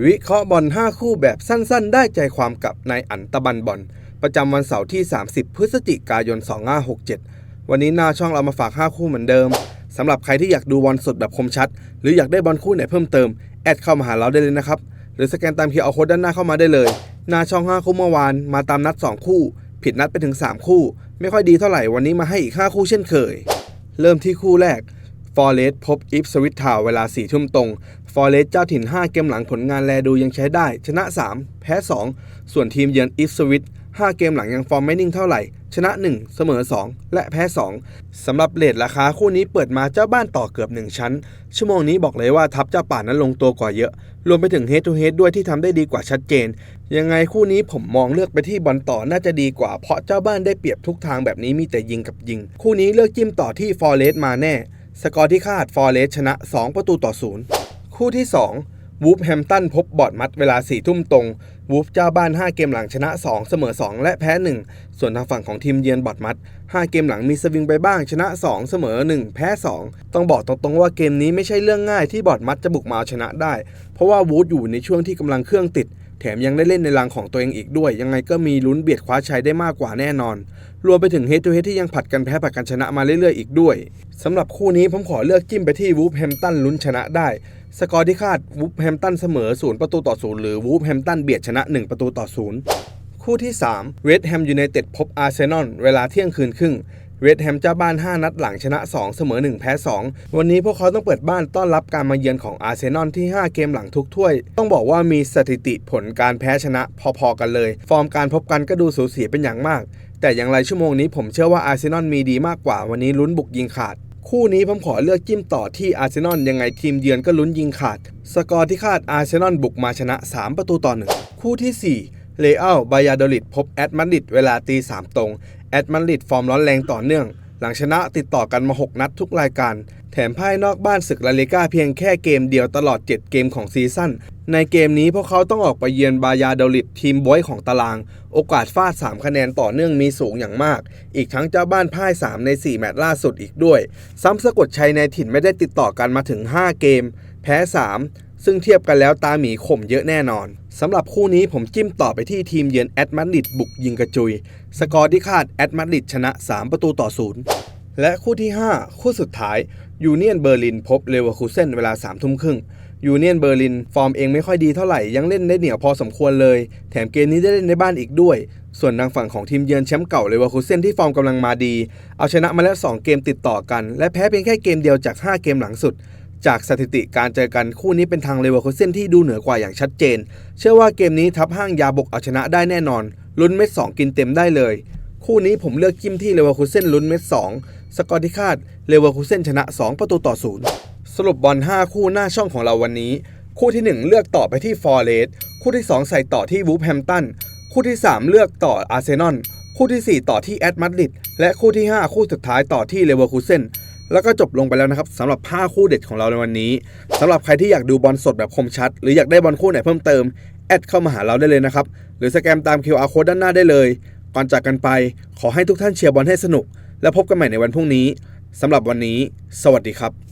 วิเคราะห์บอล 5 คู่แบบสั้น ๆ ได้ใจความกับนายอันตะบันบอล ประจำวันเสาร์ที่ 30 พฤศจิกายน 2567 วันนี้หน้าช่องเรามาฝาก 5 คู่เหมือนเดิมสำหรับใครที่อยากดูบอลสดแบบคมชัด หรืออยากได้บอลคู่ไหนเพิ่มเติม แอดเข้ามาหาเราได้เลยนะครับ หรือสแกนตาม QR Code ด้านหน้าเข้ามาได้เลย หน้าช่อง 5 คู่เมื่อวานมาตามนัด 2 คู่ ผิดนัดไปถึง 3 คู่ ไม่ค่อยดีเท่าไหร่วันนี้มาให้อีก 5 คู่เช่นเคย เริ่มที่คู่แรก ฟอร์เรสพบอิฟสวิตทาวเวลา4ทุ่มตรง ฟอร์เรสเจ้าถิ่น 5 เกมหลังผลงานแลดูยังใช้ได้ ชนะ 3 แพ้ 2 ส่วนทีมเยือนอิฟสวิต5 เกมหลังยังฟอร์มไม่นิ่งเท่าไหร่ ชนะ 1 เสมอ 2 และแพ้ 2สำหรับเลทราคาคู่นี้เปิดมาเจ้าบ้านต่อเกือบ 1 ชั้น ชั่วโมงนี้บอกเลยว่าทัพเจ้าป่านั้นลงตัวกว่าเยอะ รวมไปถึงเฮดทูเฮดด้วยที่ทำได้ดีกว่าชัดเจน ยังไงคู่นี้ผมมองเลือกไปที่บอลต่อน่าจะดีกว่าเพราะเจ้าบ้านได้เปรียบทุกทางแบบนี้มีแต่ยิงกับยิง คู่นี้เลือกจิ้มต่อที่ฟอร์เรสมาแน่ สกอร์ที่คาดฟอร์เรสชนะ 2 ประตูต่อศูนย์คู่ที่ 2 วูฟแฮมตันพบบอร์ดมัดเวลา4ทุ่มตรง วูฟเจ้าบ้าน 5 เกมหลังชนะ 2 เสมอ 2 และแพ้ 1 ส่วนทางฝั่งของทีมเยือนบอร์ดมัด 5 เกมหลังมีสวิงไปบ้างชนะ 2 เสมอ 1 แพ้ 2 ต้องบอกตรงๆว่าเกมนี้ไม่ใช่เรื่องง่ายที่บอร์ดมัดจะบุกมาเอาชนะได้ เพราะว่าวูฟอยู่ในช่วงที่กำลังเครื่องติด แถมยังได้เล่นในรังของตัวเองอีกด้วย ยังไงก็มีลุ้นเบียดคว้าชัยได้มากกว่าแน่นอน รวมไปถึงเฮด o ูเฮดที่ยังผัดกันแพ้ผัดกันชนะมาเรื่อยๆอีกด้วยสำหรับคู่นี้ผมขอเลือกจิ้มไปที่วูฟแฮมตันลุ้นชนะได้ สกอร์ที่คาดวูฟแฮมตันเสมอ 0 ประตูต่อ 0 หรือวูฟแฮมตันเบียดชนะ 1 ประตูต่อ 0 คู่ที่ 3 เวสต์แฮมยูไนเต็ดพบอาร์เซนอลเวลาเที่ยงคืนครึ่ง เวสต์แฮมเจ้าบ้าน 5 นัดหลังชนะ 2 เสมอ 1 แพ้ 2 วันนี้พวกเขาต้องเปิดบ้านต้อนรับการมาเยือนของอาร์เซนอลที่ 5 เกมหลังทุกถ้วย ต้องบอกว่ามีสถิติผลการแพ้ชนะพอๆกันเลย ฟอร์มการพบกันก็ดูสูสีเป็นอย่างมาก แต่อย่างไรชั่วโมงนี้ผมเชื่อว่าอาร์เซนอลมีดีมากกว่าวันนี้ลุ้นบุกยิงขาด คู่นี้ผมขอเลือกจิ้มต่อที่อาร์เซนอลยังไงทีมเยือนก็ลุ้นยิงขาด สกอร์ที่คาดอาร์เซนอลบุกมาชนะ 3 ประตูต่อหนึ่งคู่ที่ 4 เลอัลบายาโดลิดพบแอตมาดริดเวลาตีสามตรง แอตมาดริดฟอร์มร้อนแรงต่อเนื่อง หลังชนะติดต่อกันมา 6 นัดทุกรายการ แถมพ่ายนอกบ้านศึกลาลิก้าเพียงแค่เกมเดียวตลอด 7 เกมของซีซั่น ในเกมนี้พวกเขาต้องออกไปเยือนบายาโดลิดทีมบอยของตาราง โอกาสฟาด 3 คะแนนต่อเนื่องมีสูงอย่างมาก อีกทั้งเจ้าบ้านพ่าย 3 ใน 4 แมตช์ล่าสุดอีกด้วย ซ้ำสะกดชัยในถิ่นไม่ได้ติดต่อกันมาถึง 5 เกม แพ้ 3 ซึ่งเทียบกันแล้วตาหมีข่มเยอะแน่นอนสำหรับคู่นี้ผมจิ้มต่อไปที่ทีมเยือนแอตมาดริดบุกยิงกระจุย สกอร์ที่คาดแอตมาดริดชนะ 3 ประตูต่อศูนย์และคู่ที่ 5 คู่สุดท้ายยูเนียนเบอร์ลินพบเลเวอร์คูเซนเวลา3ามทุ่มครึ่ง ยูเนียนเบอร์ลิน ฟอร์มเองไม่ค่อยดีเท่าไหร่ ยังเล่นได้เหนียวพอสมควรเลย แถมเกมนี้ได้เล่นในบ้านอีกด้วย ส่วนทางฝั่งของทีมเยือนแชมป์เก่าเลเวอร์คูเซนที่ฟอร์มกำลังมาดี เอาชนะมาแล้ว 2 เกมติดต่อกัน และแพ้เพียงแค่เกมเดียวจาก 5 เกมหลังสุด จากสถิติการเจอกันคู่นี้เป็นทางเลเวอร์คูเซนที่ดูเหนือกว่าอย่างชัดเจน เชื่อว่าเกมนี้ทัพห้างยาบกเอาชนะได้แน่นอนลุ้นเม็ดสองกินเต็มได้เลย คู่นี้ผมเลือกจิ้มที่เลเวอร์คูเซนลุ้นเม็ด2สกอร์ที่คาดเลเวอร์คูเซนชนะ 2 ประตูต่อศูนย์ สรุปบอล 5 คู่หน้าช่องของเราวันนี้ คู่ที่ 1 เลือกต่อไปที่ฟอร์เรสคู่ที่ 2 ใส่ต่อที่วูฟแฮมตันคู่ที่ 3 เลือกต่ออาร์เซนอลคู่ที่ 4 ต่อที่แอตมาดริดและคู่ที่ 5 คู่สุดท้ายต่อที่เลเวอร์คูเซนแล้วก็จบลงไปแล้วนะครับสำหรับ 5 คู่เด็ดของเราในวันนี้สำหรับใครที่อยากดูบอลสดแบบคมชัด หรืออยากได้บอลคู่ไหนเพิ่มเติมแอดเข้ามาหาเราได้เลยนะครับหรือสแกมตาม QR code ด้านหน้าได้เลย ก่อนจากกันไป ขอให้ทุกท่านเชียร์บอลให้สนุก และพบกันใหม่ในวันพรุ่งนี้สำหรับวันนี้ สวัสดีครับ